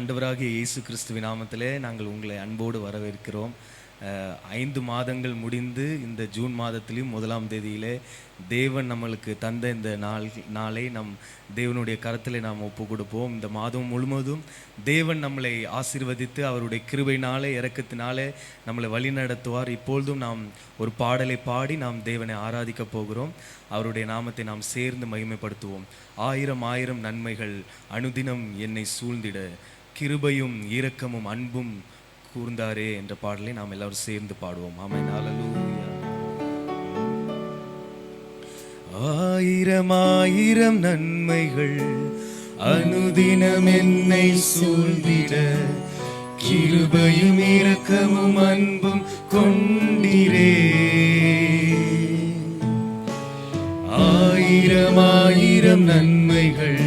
ஆண்டவராகிய இயேசு கிறிஸ்துவின் நாமத்திலே நாங்கள் உங்களை அன்போடு வரவேற்கிறோம். ஐந்து மாதங்கள் முடிந்து இந்த ஜூன் மாதத்திலையும் முதலாம் தேதியிலே தேவன் நம்மளுக்கு தந்த இந்த நாள் நாளை நம் தேவனுடைய கரத்தில் நாம் ஒப்பு கொடுப்போம் இந்த மாதம் முழுவதும் தேவன் நம்மளை ஆசிர்வதித்து அவருடைய கிருபையினாலே இறக்கத்தினாலே நம்மளை வழி நடத்துவார். இப்பொழுதும் நாம் ஒரு பாடலை பாடி நாம் தேவனை ஆராதிக்கப் போகிறோம். அவருடைய நாமத்தை நாம் சேர்ந்து மகிமைப்படுத்துவோம். ஆயிரம் ஆயிரம் நன்மைகள் அனுதினம் என்னை சூழ்ந்திட. கிருபையும் இரக்கமும் அன்பும் கூர்ந்தாரே என்ற பாடலை நாம் எல்லாரும் சேர்ந்து பாடுவோம். ஆமென். ஹalleluya ஆயிரம் ஆயிரம் நன்மைகள் அனுதினம் என்னை சூழ்ந்திட. கிருபையும் இரக்கமும் அன்பும் கொண்டிரே. ஆயிரம் ஆயிரம் நன்மைகள்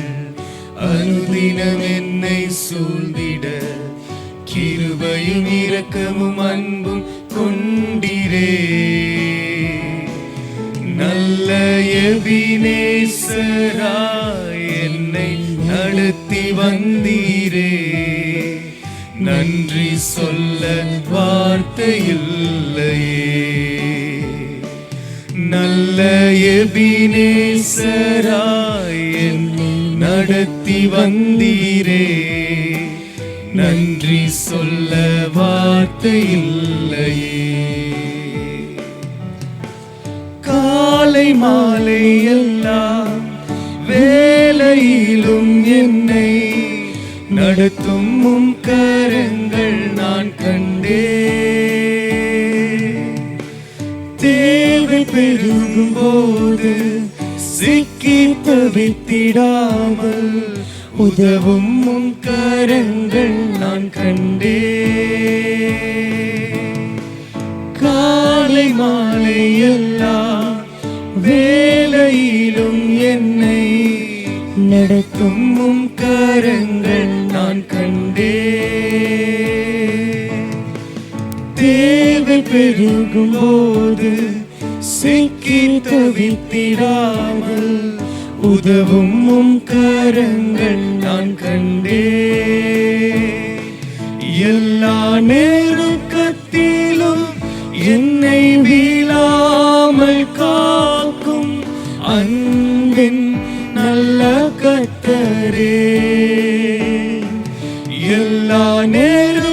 அனுதினம் என்னை சூழ்ந்திட கிருபையும் இரக்கமும் அன்பும் கொண்டிரே. நல்ல எபினேசரா என்னை நடத்தி வந்தீரே. நன்றி சொல்ல வார்த்தை இல்லையே. நல்ல எபினேசரா நடத்தி வந்தீரே. நன்றி சொல்ல வார்த்தை இல்லையே. காலை மாலை எல்லாம் வேலையிலும் என்னை நடத்தும் உம் கரங்கள் நான் கண்டே. தேவை பெருகும் போது சிக்கி தவித்திடாமல் உதவும் உம் கரங்கள் நான் கண்டே. காலை மாலை எல்லாம் வேலையிலும் என்னை நடத்தும் உம் கரங்கள் நான் கண்டே. தேவை பெருகும் போது சிக்கி தவித்திடாமல் உதவும் உம் கரங்கள் நான் கண்டே எல்லா நெருக்கத்திலும் என்னை வீழாமல் காக்கும் அன்பின் நல்ல கத்தரே எல்லா நேரம்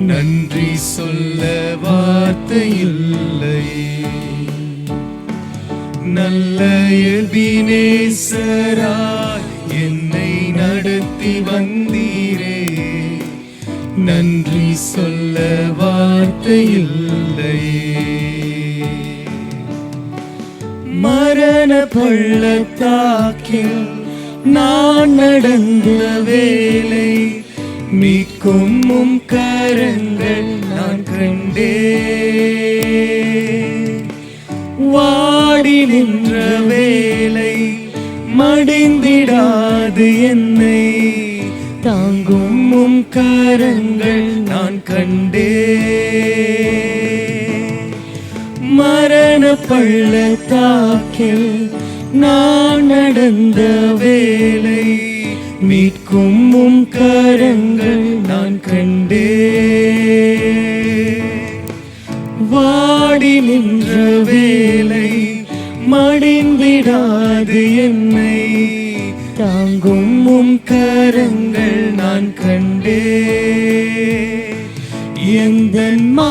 நன்றி சொல்ல வார்த்தை இல்லை. நல்ல எபினேசராய் என்னை நடத்தி வந்தீரே. நன்றி சொல்ல வார்த்தை இல்லை. மரண பள்ளத்தாக்கில் நான் நடந்த வேலை மீட்கும் உம் கரங்கள் நான் கண்டே வாடி நின்ற வேலை மடிந்திடாது என்னை. தாங்கும் உம் கரங்கள் நான் கண்டே மரண பள்ளத்தாக்கில் நான் நடந்த வேலை மீட்கும் உம் கரங்கள் நான் கண்டே வாடி நின்ற வேலை மடிந்திடாது என்னை. தாங்கும் உம் கரங்கள் நான் கண்டே எந்த மா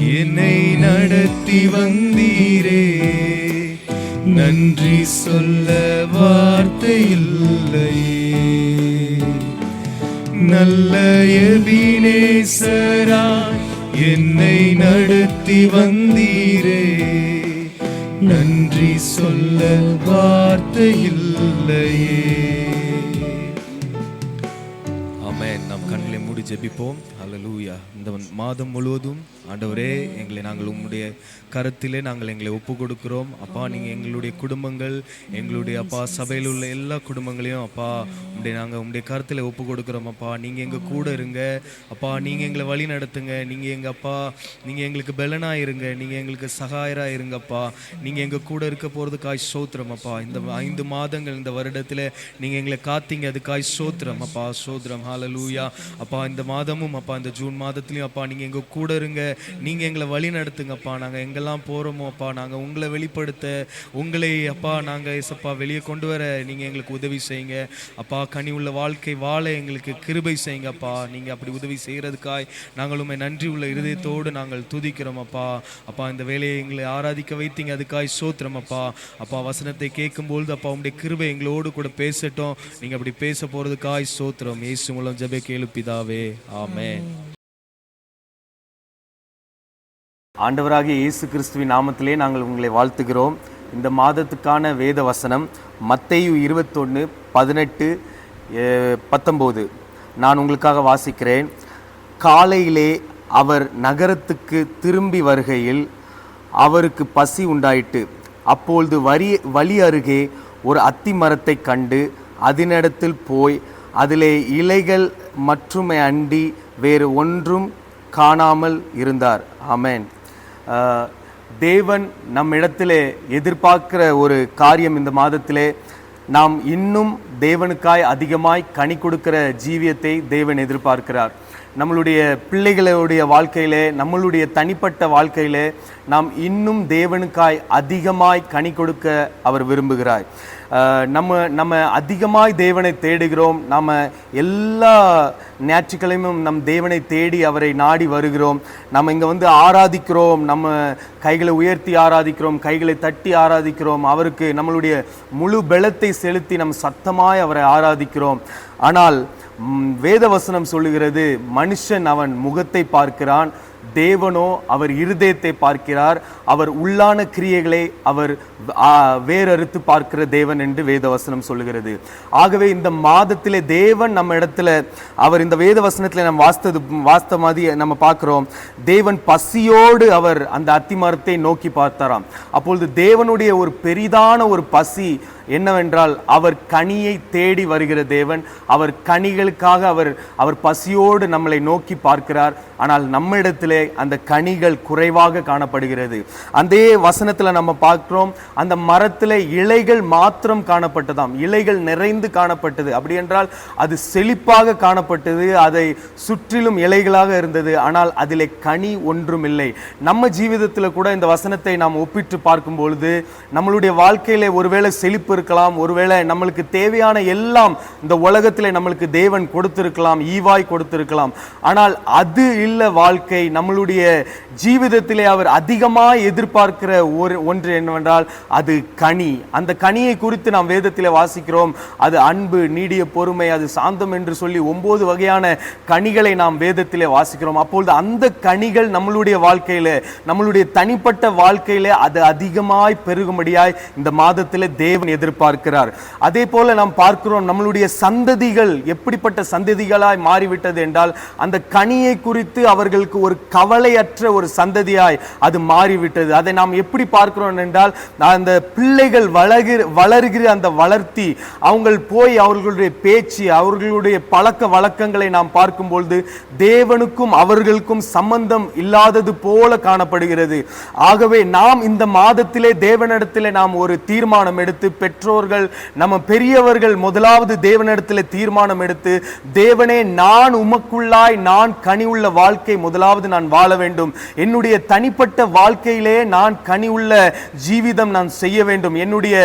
என்னை நடத்தி வந்தீரே. நன்றி சொல்ல வார்த்தை இல்லையே. நல்ல எபினேசராய் என்னை நடத்தி வந்தீரே. நன்றி சொல்ல வார்த்தை இல்லையே. ஆமென். நம் கண்களை மூடி ஜெபிப்போம். ஹalleluya இந்த மாதம் முழுவதும் ஆண்டவரே எங்களை நாங்கள் உங்களுடைய கருத்திலே நாங்கள் எங்களை ஒப்பு கொடுக்கிறோம் அப்பா நீங்கள் எங்களுடைய குடும்பங்கள் எங்களுடைய அப்பா சபையில் உள்ள எல்லா குடும்பங்களையும் அப்பா உடைய நாங்கள் உங்களுடைய கருத்தில் ஒப்பு கொடுக்குறோம் அப்பா. நீங்க எங்க கூட இருங்க. அப்பா நீங்கள் எங்களை வழி நடத்துங்க. நீங்கள் எங்க அப்பா நீங்கள் எங்களுக்கு பலனாக இருங்க. நீங்கள் எங்களுக்கு சகாயராக இருங்கப்பா நீங்கள் எங்க கூட இருக்க போகிறதுக்காய் சோத்திரம் அப்பா. இந்த ஐந்து மாதங்கள் இந்த வருடத்தில் நீங்கள் எங்களை காத்தீங்க. அதுக்காய் சோத்திரம் அப்பா. சோத்திரம். லூயா அப்பா இந்த மாதமும் அப்பா இந்த ஜூன் மாதத்துலையும் அப்பா நீங்கள் எங்கள் கூட இருங்க. நீங்கள் எங்களை வழி நடத்துங்கப்பா நாங்கள் எங்கெல்லாம் போகிறோமோ அப்பா நாங்கள் உங்களை வெளிப்படுத்த உங்களை அப்பா நாங்கள் இசப்பா வெளியே கொண்டு வர நீங்கள் எங்களுக்கு உதவி செய்யுங்க. அப்பா கனி உள்ள வாழ்க்கை வாழ எங்களுக்கு கிருபை செய்யுங்கப்பா நீங்கள் அப்படி உதவி செய்கிறதுக்காய் நாங்கள் உண்மை நன்றி உள்ள இருதயத்தோடு நாங்கள் துதிக்கிறோம் அப்பா. அப்பா இந்த வேலையை எங்களை ஆராதிக்க வைத்தீங்க. அதுக்காய் சோத்திரம் அப்பா. அப்பா வசனத்தை கேட்கும்பொழுது அப்பா உங்களுடைய கிருபை எங்களோடு கூட பேசட்டும். நீங்கள் அப்படி பேச போகிறதுக்காய் சோத்திரம். இயேசு மூலம் ஜபே கேளுப்பிதாவே ஆமே ஆண்டவராகிய இயேசு கிறிஸ்துவின் நாமத்திலே நாங்கள் உங்களை வாழ்த்துகிறோம். இந்த மாதத்துக்கான வேத வசனம் மத்தையு இருபத்தொன்று பதினெட்டு பத்தொம்போது. நான் உங்களுக்காக வாசிக்கிறேன். காலையிலே அவர் நகரத்துக்கு திரும்பி வருகையில் அவருக்கு பசி உண்டாயிட்டு அப்பொழுது வரி வழி அருகே ஒரு அத்தி மரத்தை கண்டு அதனிடத்தில் போய் அதிலே இலைகள் மற்றுமே அண்டி வேறு ஒன்றும் காணாமல் இருந்தார். ஆமென். தேவன் நம் இடத்திலே எதிர்பார்க்கிற ஒரு காரியம் இந்த மாதத்திலே. நாம் இன்னும் தேவனுக்காய் அதிகமாய் கனி கொடுக்கிற ஜீவியத்தை தேவன் எதிர்பார்க்கிறார். நம்மளுடைய பிள்ளைகளுடைய வாழ்க்கையிலே நம்மளுடைய தனிப்பட்ட வாழ்க்கையிலே நாம் இன்னும் தேவனுக்காய் அதிகமாய் கனி கொடுக்க அவர் விரும்புகிறார். நம்ம நம்ம அதிகமாய் தேவனை தேடுகிறோம். நம்ம எல்லா ஞாயிற்றுக்கிழமையும் நம் தேவனை தேடி அவரை நாடி வருகிறோம். நம்ம இங்கே வந்து ஆராதிக்கிறோம். நம்ம கைகளை உயர்த்தி ஆராதிக்கிறோம். கைகளை தட்டி ஆராதிக்கிறோம். அவருக்கு நம்மளுடைய முழு பலத்தை செலுத்தி நம் சத்தமாய் அவரை ஆராதிக்கிறோம். ஆனால் வேதவசனம் சொல்லுகிறது மனுஷன் அவன் முகத்தை பார்க்கிறான் தேவனோ அவர் இருதயத்தை பார்க்கிறார். அவர் உள்ளான கிரியைகளை அவர் வேறறுத்து பார்க்கிற தேவன் என்று வேதவசனம் சொல்லுகிறது. ஆகவே இந்த மாதத்திலே தேவன் நம்ம இடத்துல அவர் இந்த வேதவசனத்தில் நம்ம வாஸ்தது வாஸ்த மாதிரி நம்ம பார்க்குறோம். தேவன் பசியோடு அவர் அந்த அத்திமரத்தை நோக்கி பார்த்தாராம். அப்பொழுது தேவனுடைய ஒரு பெரிதான ஒரு பசி என்னவென்றால் அவர் கனியை தேடி வருகிற தேவன். அவர் கனிகளுக்காக அவர் அவர் பசியோடு நம்மளை நோக்கி பார்க்கிறார். ஆனால் நம்மிடத்திலே அந்த கனிகள் குறைவாக காணப்படுகிறது. அதே வசனத்துல நம்ம பார்க்குறோம் அந்த மரத்தில் இலைகள் மாத்திரம் காணப்பட்டதாம். இலைகள் நிறைந்து காணப்பட்டது. அப்படி என்றால் அது செழிப்பாக காணப்பட்டது அதை சுற்றிலும் இலைகளாக இருந்தது. ஆனால் அதிலே கனி ஒன்றும் இல்லை நம்ம ஜீவிதத்தில் கூட இந்த வசனத்தை நாம் ஒப்பிட்டு பார்க்கும் பொழுது நம்மளுடைய வாழ்க்கையிலே ஒருவேளை செழிப்பு இருக்கலாம் ஒருவேளை நம்மளுக்கு தேவையான எல்லாம் இந்த உலகத்தில் நம்மளுக்கு தேவன் கொடுத்திருக்கலாம் ஈவாய் கொடுத்திருக்கலாம். ஆனால் அது இல்ல வாழ்க்கை. நம்மளுடைய ஜீவிதத்திலே அவர் அதிகமாக எதிர்பார்க்கிற ஒரு ஒன்று என்னவென்றால் அது கனி. அந்த கனியை குறித்து நாம் வேதத்தில் வாசிக்கிறோம். அது அன்பு நீடிய பொறுமை அது சாந்தம் என்று சொல்லி ஒன்பது வகையான கனிகளை நாம் வேதத்திலே வாசிக்கிறோம். அப்பொழுது அந்த கனிகள் நம்மளுடைய வாழ்க்கையில நம்மளுடைய தனிப்பட்ட வாழ்க்கையில அது அதிகமாய் பெருகும்படியாய் இந்த மாதத்திலே தேவன் எதிர் எதிர்பார்க்கிறார். அதே போல நாம் பார்க்கிறோம் நம்மளுடைய சந்ததிகள் எப்படிப்பட்ட சந்ததிகளாய் மாறிவிட்டது என்றால் அந்த கனியை குறித்து அவர்களுக்கு ஒரு கவலையற்ற ஒரு சந்ததியாய் அது மாறிவிட்டது. அதை நாம் எப்படி பார்க்கிறோம் என்றால் அந்த பிள்ளைகள் வளர்கிற வளர்கிற அந்த வளர்த்தி அவங்கள் போய் அவர்களுடைய பேச்சு அவர்களுடைய பழக்க வழக்கங்களை நாம் பார்க்கும்பொழுது தேவனுக்கும் அவர்களுக்கும் சம்பந்தம் இல்லாதது போல காணப்படுகிறது. ஆகவே நாம் இந்த மாதத்திலே தேவனிடத்திலே நாம் ஒரு தீர்மானம் எடுத்து பெற்றோர்கள் நம்ம பெரியவர்கள் முதலாவது தேவனிடத்தில் தீர்மானம் எடுத்து தேவனே நான் உமக்குள்ளாய் நான் கனி உள்ள வாழ்க்கை முதலாவது நான் வாழ வேண்டும். என்னுடைய தனிப்பட்ட வாழ்க்கையிலே நான் கனி உள்ள ஜீவிதம் நான் செய்ய வேண்டும். என்னுடைய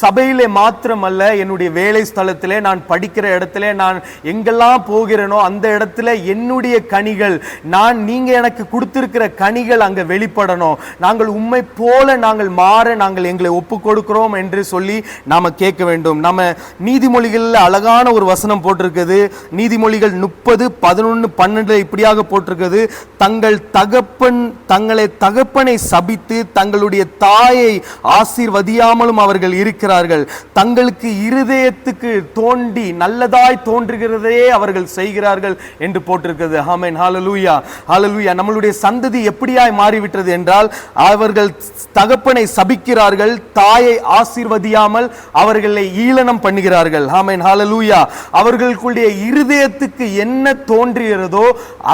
சபையிலே மாத்திரமல்ல என்னுடைய வேலை ஸ்தலத்திலே நான் படிக்கிற இடத்திலே நான் எங்கெல்லாம் போகிறேனோ அந்த இடத்துல என்னுடைய கனிகள் நான் நீங்க எனக்கு கொடுத்திருக்கிற கனிகள் அங்க வெளிப்படணும். நாங்கள் உண்மை போல நாங்கள் மாற நாங்கள் எங்களை ஒப்பு கொடுக்கிறோம் என்று சொல்லி நாம் கேட்க வேண்டும். நம்ம நீதிமொழிகளில் அழகான ஒரு வசனம் போட்டிருக்குது. நீதிமொழிகள் முப்பது பதினொன்று பன்னெண்டு இப்படியாக போட்டிருக்குது. தங்கள் தகப்பன் தங்களை தகப்பனை சபித்து தங்களுடைய தாயை ஆசீர்வதியாமலும் அவர்கள் இருக்கிறார்கள். தங்களுக்கு இருதயத்துக்கு தோண்டி நல்லதாய் தோன்றுகிறதே அவர்கள் செய்கிறார்கள் என்று போட்டிருக்கிறது ஆமென். ஹாலலூயா ஹாலலூயா நம்மளுடைய சந்ததி எப்படியாய் மாறிவிட்டது என்றால் அவர்கள் தகப்பனை சபிக்கிறார்கள் தாயை ஆசீர்வதியாமல் அவர்களை ஈழனம் பண்ணுகிறார்கள். ஆமென். ஹாலலூயா அவர்களுக்குடைய இருதயத்துக்கு என்ன தோன்றுகிறதோ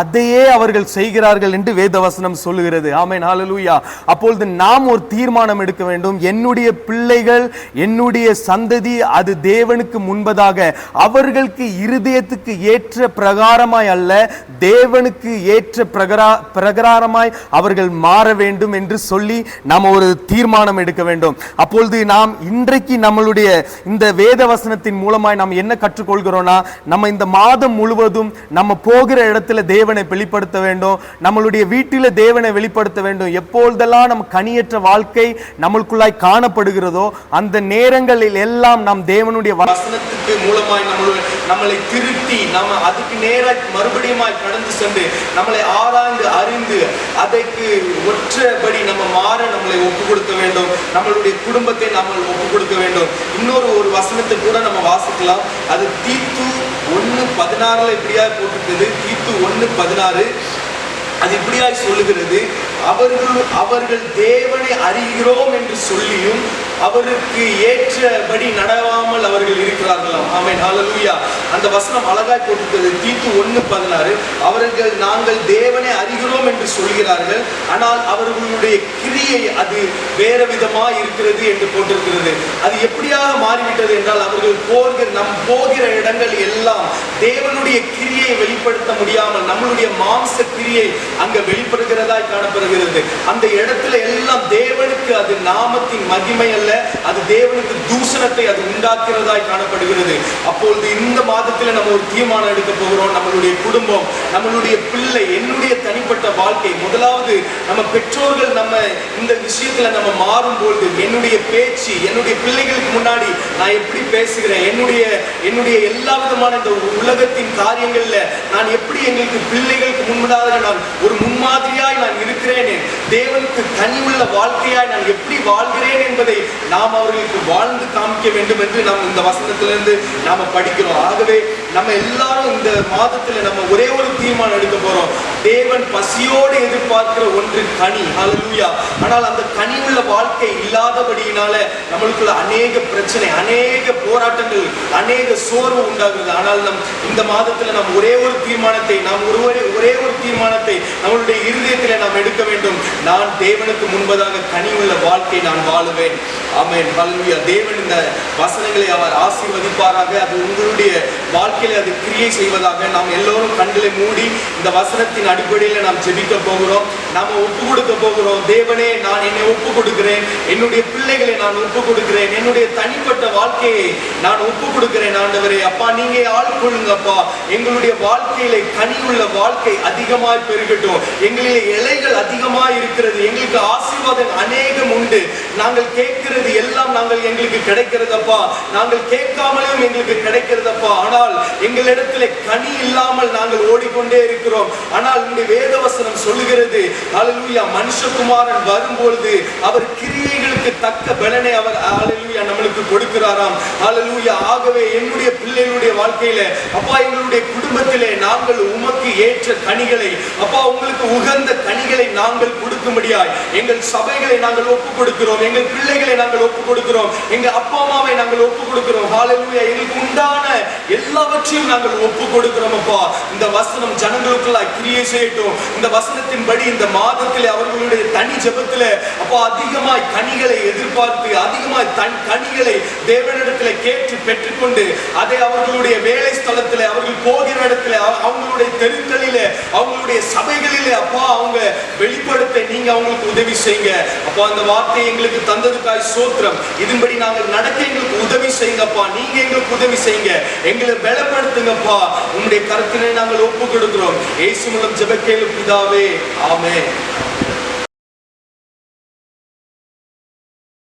அதையே அவர்கள் செய்கிறார்கள் என்று வேதவசனம் சொல்லுகிறது. ஆமென். ஹாலலூயா அப்பொழுது நாம் ஒரு தீர்மானம் எடுக்க வேண்டும். என்னுடைய பிள்ளைகள் என்னுடைய சந்ததி அது தேவனுக்கு முன்பதாக அவர்களுக்கு இருதயத்துக்கு ஏற்ற பிரகாரமாய் அல்ல தேவனுக்கு ஏற்ற பிரகரா பிரகாரமாய் அவர்கள் மாற வேண்டும் என்று சொல்லி நாம் ஒரு தீர்மானம் எடுக்க வேண்டும். அப்பொழுது நாம் இன்றைக்கு நம்மளுடைய இந்த வேத வசனத்தின் மூலமாய் நாம் என்ன கற்றுக்கொள்கிறோம்னா நம்ம இந்த மாதம் முழுவதும் நம்ம போகிற இடத்துல தேவனை வெளிப்படுத்த வேண்டும் நம்மளுடைய வீட்டில் தேவனை வெளிப்படுத்த வேண்டும். எப்பொழுதெல்லாம் நம்ம கனியற்ற வாழ்க்கை நம்மளுக்குள்ளாய் காணப்படுகிறதோ அந்த நேரங்களில் எல்லாம் நாம் தேவனுடைய வசனத்துக்கு மூலமாய் நம்மளை நம்மளை திருத்தி நம்ம அதுக்கு நேராக மறுபடியும் கடந்து சென்று நம்மளை ஆராய்ந்து அறிந்து அதற்கு ஒற்றபடி நம்ம மாற நம்மளை ஒப்பு கொடுக்க வேண்டும். நம்மளுடைய குடும்பத்தை நாம ஒப்பு கொடுக்க வேண்டும். இன்னொரு ஒரு வசனத்தை கூட நம்ம வாசிக்கலாம். அது தீத்து ஒன்று பதினாறுல இப்படியா போட்டிருக்குது. தீத்து ஒன்று பதினாறு. அது இப்படியாய் சொல்லுகிறது. அவர்கள் அவர்கள் தேவனை அறிகிறோம் என்று சொல்லியும் அவருக்கு ஏற்றபடி நடவாமல் அவர்கள் இருக்கிறார்களாம். ஆமை ஹalleluya. அந்த வசனம் அழகாய் போட்டிருக்கிறது. தீத்து ஒன்று பதினாறு. அவர்கள் நாங்கள் தேவனை அறிகிறோம் என்று சொல்கிறார்கள். ஆனால் அவர்களுடைய கிரியை அது வேற விதமா இருக்கிறது என்று போட்டிருக்கிறது. அது எப்படியாக மாறிவிட்டது என்றால் அவர்கள் போகிற நம் போகிற இடங்கள் எல்லாம் தேவனுடைய கிரியை வெளிப்படுத்த முடியாமல் நம்மளுடைய மாம்ச கிரியை அங்கே வெளிப்படுகிறதாய் காணப்படுகிறது. அந்த இடத்துல எல்லாம் தேவனுக்கு அது நாமத்தின் மகிமை அல்ல அது தேவனுக்கு தூஷணத்தை அது உண்டாக்குறதாய் காணப்படுகிறது. அப்பொழுது இந்த மாதத்துல நம்ம ஒரு தீர்மானம் எடுக்க போகிறோம். நம்மளுடைய குடும்பம் நம்மளுடைய பிள்ளை என்னுடைய தனிப்பட்ட வாழ்க்கை. முதலாவது நம்ம பெற்றோர்கள் நம்ம இந்த விஷயத்துல நம்ம மாறும்பொழுது என்னுடைய பேச்சு என்னுடைய பிள்ளைகளுக்கு முன்னாடி நான் எப்படி பேசுகிறேன்? என்னுடைய என்னுடைய எல்லா விதமான இந்த உலகத்தின் காரியங்கள்ல நான் எப்படி எங்களுக்கு பிள்ளைகளுக்கு முன்பதாக நான் ஒரு முன்மாதிரியாய் நான் இருக்கிறேன் தேவனுக்கு தனி உள்ள வாழ்க்கையாய் நான் எப்படி வாழ்கிறேன் என்பதை நாம் அவர்களுக்கு வாழ்ந்து காமிக்க வேண்டும் என்று நாம் இந்த வசனத்திலிருந்து நாம படிக்கிறோம். ஆகவே நம்ம எல்லாரும் இந்த மாதத்துல நம்ம ஒரே ஒரு தீர்மானம் எடுக்க போறோம். தேவன் பசியோடு எதிர்பார்க்கிற ஒன்று கனி ஹalleluya ஆனால் அந்த கனி உள்ள வாழ்க்கை இல்லாதபடியினால நம்மளுக்குள்ள அநேக பிரச்சனை அநேக போராட்டங்கள் அநேக சோர்வு உண்டாகுது. ஆனால் நம் இந்த மாதத்துல நாம் ஒரே ஒரு தீர்மானத்தை நாம் ஒருவரே ஒரே ஒரு தீர்மானத்தை நம்மளுடைய இருதயத்தில் நாம் எடுக்க வேண்டும். நான் தேவனுக்கு முன்பதாக கனி உள்ள வாழ்க்கை நான் வாழுவேன். ஆமென். பல்வியா தேவன் இந்த வசனங்களை அவர் ஆசீர்வதிப்பாராக. அது உங்களுடைய வாழ்க்கையில அது கிரியை செய்வதாக நாம் எல்லோரும் கண்களை மூடி இந்த வசனத்தின் அடிப்படையில் நாம் ஜெபிக்க போகிறோம். நாம ஒப்பு கொடுக்க போகிறோம். தேவனே நான் என்னை ஒப்பு கொடுக்கிறேன். என்னுடைய பிள்ளைகளை நான் ஒப்பு கொடுக்கிறேன் என்னுடைய தனிப்பட்ட வாழ்க்கையை நான் ஒப்பு கொடுக்கிறேன் ஆண்டவரே. அப்பா நீங்க ஆள் கொள்ளுங்கப்பா. எங்களுடைய வாழ்க்கையில கனி உள்ள வாழ்க்கை அதிகமாய் பெருகட்டும். எங்களிலே இலைகள் அதிகமாய் இருக்கிறது. எங்களுக்கு ஆசீர்வாதம் அநேகம் உண்டு. நாங்கள் கேட்கிறது எல்லாம் நாங்கள் எங்களுக்கு கிடைக்கிறதப்பா. நாங்கள் கேட்காமலும் எங்களுக்கு கிடைக்கிறதப்பா. ஆனால் எங்களிடத்துல கனி இல்லாமல் நாங்கள் ஓடிக்கொண்டே இருக்கிறோம். ஆனால் இந்த வேதவசனம் சொல்லுகிறது ஹalleluya மனுஷகுமாரன் வரும்பொழுது அவர் கிரியைகள் கிரியைகளுக்கு தக்க பலனை அவர் ஹalleluya நம்மளுக்கு கொடுக்கிறாராம். ஹalleluya ஆகவே என்னுடைய பிள்ளைகளுடைய வாழ்க்கையில அப்பா எங்களுடைய குடும்பத்திலே நாங்கள் உமக்கு ஏற்ற கனிகளை அப்பா உங்களுக்கு உகந்த கனிகளை நாங்கள் கொடுக்கும்படியாய் எங்கள் சபைகளை நாங்கள் ஒப்பு கொடுக்கிறோம் எங்கள் பிள்ளைகளை நாங்கள் ஒப்பு கொடுக்கிறோம் எங்க அப்பா அம்மாவை நாங்கள் ஒப்பு கொடுக்கிறோம் ஹalleluya எங்களுக்கு உண்டான எல்லாவற்றையும் நாங்கள் ஒப்பு கொடுக்கிறோம் அப்பா. இந்த வசனம் ஜனங்களுக்குள்ளாய் கிரியை செய்யட்டும். இந்த வசனத்தின்படி இந்த மாதத்திலே அவர்களுடைய தனி ஜெபத்திலே அப்பா அதிகமாய் கனிகள் எதிர்பார்த்து அதிகமாய் தன் கனிகளை தேவனிடத்தில் கேட்டு பெற்றுக்கொண்டு அதை அவர்களுடைய வேலை ஸ்தலத்தில் அவர்கள் போகிற இடத்துல அவங்களுடைய தெருக்களில அவங்களுடைய சபைகளில அப்பா அவங்க வெளிப்படுத்த நீங்க அவங்களுக்கு உதவி செய்யுங்க. அப்பா அந்த வார்த்தையை எங்களுக்கு தந்ததுக்காய் சோத்திரம். இதன்படி நாங்கள் நடக்க எங்களுக்கு உதவி செய்யுங்கப்பா. நீங்க எங்களுக்கு உதவி செய்யுங்க. எங்களை பலப்படுத்துங்கப்பா. உங்களுடைய கருத்தினை நாங்கள் ஒப்பு கொடுக்கிறோம் இயேசு மூலம் ஜெபக்கேளு பிதாவே. ஆமே